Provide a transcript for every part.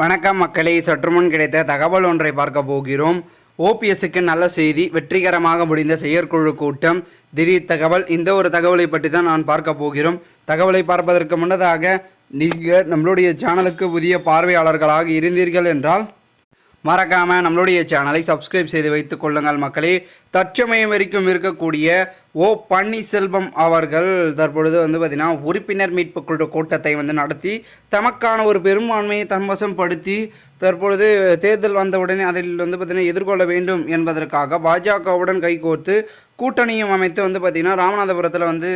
வணக்கம் மக்களே சற்று முன் கிடைத்த தகவல் ஒன்றை பார்க்க போகிறோம். ஓபிஎஸ்க்கு நல்ல செய்தி வெற்றிகரமாக முடிந்த செயற்குழு கூட்டம். திடீர் தகவல் இந்த ஒரு தகவலை பற்றி தான் நான் பார்க்க போகிறோம். தகவலை பார்ப்பதற்கு முன்னதாக நீங்கள் நம்மளுடைய சேனலுக்கு புதிய பார்வையாளர்களாக இருந்தீர்கள் என்றால் மறக்காமல் நம்மளுடைய சேனலை சப்ஸ்கிரைப் செய்து வைத்துக் கொள்ளுங்கள் மக்களே. தற்சமயம் வரைக்கும் இருக்கக்கூடிய ஓ பன்னீர்செல்வம் அவர்கள் தற்பொழுது வந்து பார்த்திங்கன்னா உறுப்பினர் மீட்பு குழு கூட்டத்தை வந்து நடத்தி தமக்கான ஒரு பெரும்பான்மையை தன்வசம் படுத்தி தற்பொழுது தேர்தல் வந்தவுடனே அதில் வந்து பார்த்திங்கன்னா எதிர்கொள்ள வேண்டும் என்பதற்காக பாஜகவுடன் கைகோர்த்து கூட்டணியும் அமைத்து வந்து பார்த்திங்கன்னா ராமநாதபுரத்தில் வந்து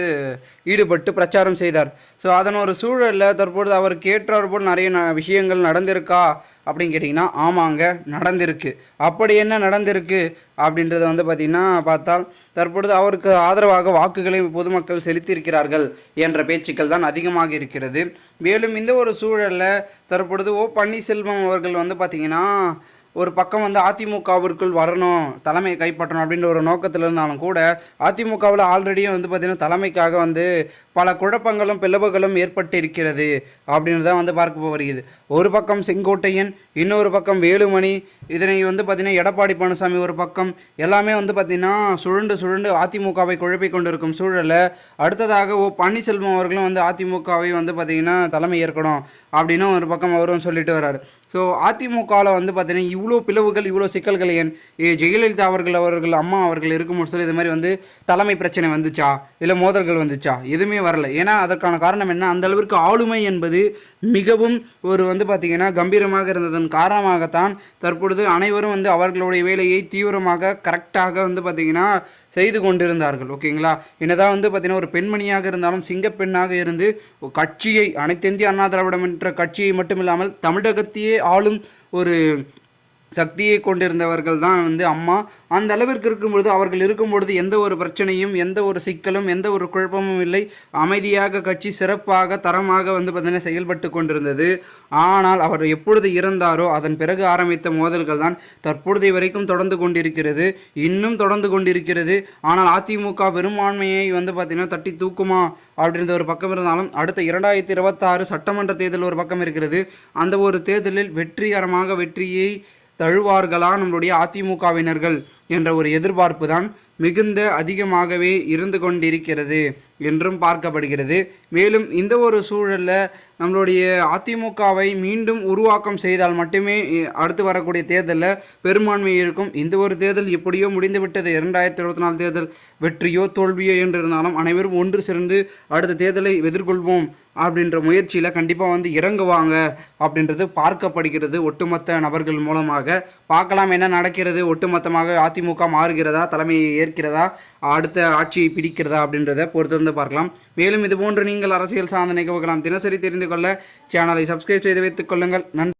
ஈடுபட்டு பிரச்சாரம் செய்தார். ஸோ அதன் ஒரு சூழலில் தற்பொழுது அவர் கேட்டார் போல் நிறைய ந விஷயங்கள் நடந்திருக்கா? அப்படின்னு கேட்டிங்கன்னா ஆமாங்க நடந்திருக்கு. அப்படி என்ன நடந்திருக்கு அப்படின்றத வந்து பார்த்திங்கன்னா பார்த்தால் தற்பொழுது அவருக்கு ஆதரவாக வாக்குகளை பொதுமக்கள் செலுத்தியிருக்கிறார்கள் என்ற பேச்சுக்கள் தான் அதிகமாக இருக்கிறது. மேலும் இந்த ஒரு சூழலில் தற்பொழுது ஓ பன்னீர்செல்வம் அவர்கள் வந்து பார்த்திங்கன்னா ஒரு பக்கம் வந்து அதிமுகவிற்குள் வரணும் தலைமையை கைப்பற்றணும் அப்படின்ற ஒரு நோக்கத்தில் இருந்தாலும் கூட அதிமுகவில் ஆல்ரெடியும் வந்து பார்த்திங்கன்னா தலைமைக்காக வந்து பல குழப்பங்களும் பிளவுகளும் ஏற்பட்டு இருக்கிறது அப்படின்னு தான் வந்து பார்க்க வருகிறது. ஒரு பக்கம் செங்கோட்டையன் இன்னொரு பக்கம் வேலுமணி இதனை வந்து பார்த்திங்கன்னா எடப்பாடி பழனிசாமி ஒரு பக்கம். எல்லாமே வந்து பார்த்திங்கன்னா சுழண்டு சுழண்டு அதிமுகவை குழப்பிக் கொண்டிருக்கும் சூழலை அடுத்ததாக ஓ பன்னீர்செல்வம் அவர்களும் வந்து அதிமுகவை வந்து பார்த்திங்கன்னா தலைமை ஏற்கணும் அப்படின்னு ஒரு பக்கம் அவரும் சொல்லிட்டு வர்றாரு. ஸோ அதிமுகவில் வந்து பார்த்திங்கன்னா இவ்வளோ பிளவுகள் இவ்வளோ சிக்கல்கள் ஏன்? ஏ, ஜெயலலிதா அவர்கள் அவர்கள் அம்மா அவர்கள் இருக்கும் சொல்லி இது மாதிரி வந்து தலைமை பிரச்சனை வந்துச்சா? இல்லை மோதல்கள் வந்துச்சா? எதுவுமே வரல. ஏன்னா அதற்கான காரணம் என்ன? அந்த அளவிற்கு ஆளுமை என்பது மிகவும் ஒரு வந்து பார்த்திங்கன்னா கம்பீரமாக இருந்ததன் காரணமாகத்தான் தற்பொழுது அனைவரும் வந்து அவர்களுடைய வேலையை தீவிரமாக கரெக்டாக வந்து பார்த்திங்கன்னா செய்து கொண்டிருந்தார்கள். ஓகேங்களா? என்னதான் வந்து பார்த்தீங்கன்னா ஒரு பெண்மணியாக இருந்தாலும் சிங்கப்பெண்ணாக இருந்து கட்சியை அனைத்திந்திய அண்ணா திராவிடம் என்ற கட்சியை மட்டும் இல்லாமல் தமிழகத்தையே ஆளும் ஒரு சக்தியை கொண்டிருந்தவர்கள் தான் வந்து அம்மா. அந்த அளவிற்கு இருக்கும்பொழுது அவர்கள் இருக்கும்பொழுது எந்த ஒரு பிரச்சனையும் எந்த ஒரு சிக்கலும் எந்த ஒரு குழப்பமும் இல்லை. அமைதியாக கட்சி சிறப்பாக தரமாக வந்து பார்த்தீங்கன்னா செயல்பட்டு கொண்டிருந்தது. ஆனால் அவர் எப்பொழுது இறந்தாரோ அதன் பிறகு ஆரம்பித்த மோதல்கள் தான் தற்பொழுதை வரைக்கும் தொடர்ந்து கொண்டிருக்கிறது. இன்னும் தொடர்ந்து கொண்டிருக்கிறது. ஆனால் அதிமுக பெரும்பான்மையை வந்து பார்த்தீங்கன்னா தட்டி தூக்குமா அப்படின்ற ஒரு பக்கம் இருந்தாலும் அடுத்த இரண்டாயிரத்தி இருபத்தாறு சட்டமன்ற தேர்தல் ஒரு பக்கம் இருக்கிறது. அந்த ஒரு தேர்தலில் வெற்றிகரமாக வெற்றியை தழுவார்களா நம்மளுடைய அதிமுகவினர்கள் என்ற ஒரு எதிர்பார்ப்பு தான் மிகுந்த அதிகமாகவே இருந்து கொண்டிருக்கிறது என்றும் பார்க்கப்படுகிறது. மேலும் இந்த ஒரு சூழலில் நம்மளுடைய அதிமுகவை மீண்டும் உருவாக்கம் செய்தால் மட்டுமே அடுத்து வரக்கூடிய தேர்தலில் பெரும்பான்மை இருக்கும். இந்த ஒரு தேர்தல் எப்படியோ முடிந்துவிட்டது. இரண்டாயிரத்தி இருபத்தி நாலு தேர்தல் வெற்றியோ தோல்வியோ என்று இருந்தாலும் அனைவரும் ஒன்று சேர்ந்து அடுத்த தேர்தலை எதிர்கொள்வோம். அப்படின்ற முயற்சியில் கண்டிப்பாக வந்து இறங்குவாங்க அப்படின்றது பார்க்கப்படுகிறது ஒட்டுமொத்த நபர்கள் மூலமாக. பார்க்கலாம் என்ன நடக்கிறது ஒட்டுமொத்தமாக அதிமுக மாறுகிறதா தலைமையை ஏற்கிறதா அடுத்த ஆட்சியை பிடிக்கிறதா அப்படின்றத பொறுத்திருந்து பார்க்கலாம். மேலும் இதுபோன்று நீங்கள் அரசியல் சார்ந்த நிகழ்வுகளாம் தினசரி தெரிந்து கொள்ள சேனலை சப்ஸ்கிரைப் செய்து வைத்துக் கொள்ளுங்கள். நன்றி.